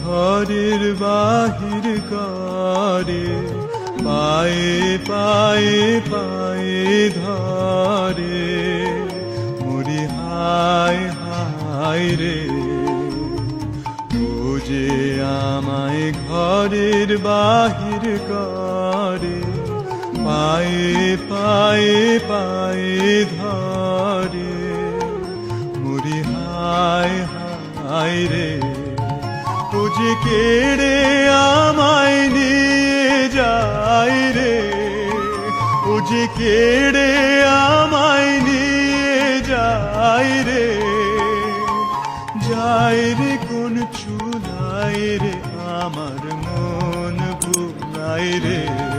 ঘরের বাহির করে, পায়ে পায়ে পায়ে ধরে। মুড়ি হায় হায় রে যে আমায় ঘরের বাহির করে, পায়ে পায়ে পায়ে ধরে। মুড়ি হায় হায় রে যে কেড়ে আমায় নিয়ে যায় রে ও কেড়ে আমায় নিয়ে যায় রে যায় রে কোন চুলাই রে আমার মন ভুলাই রে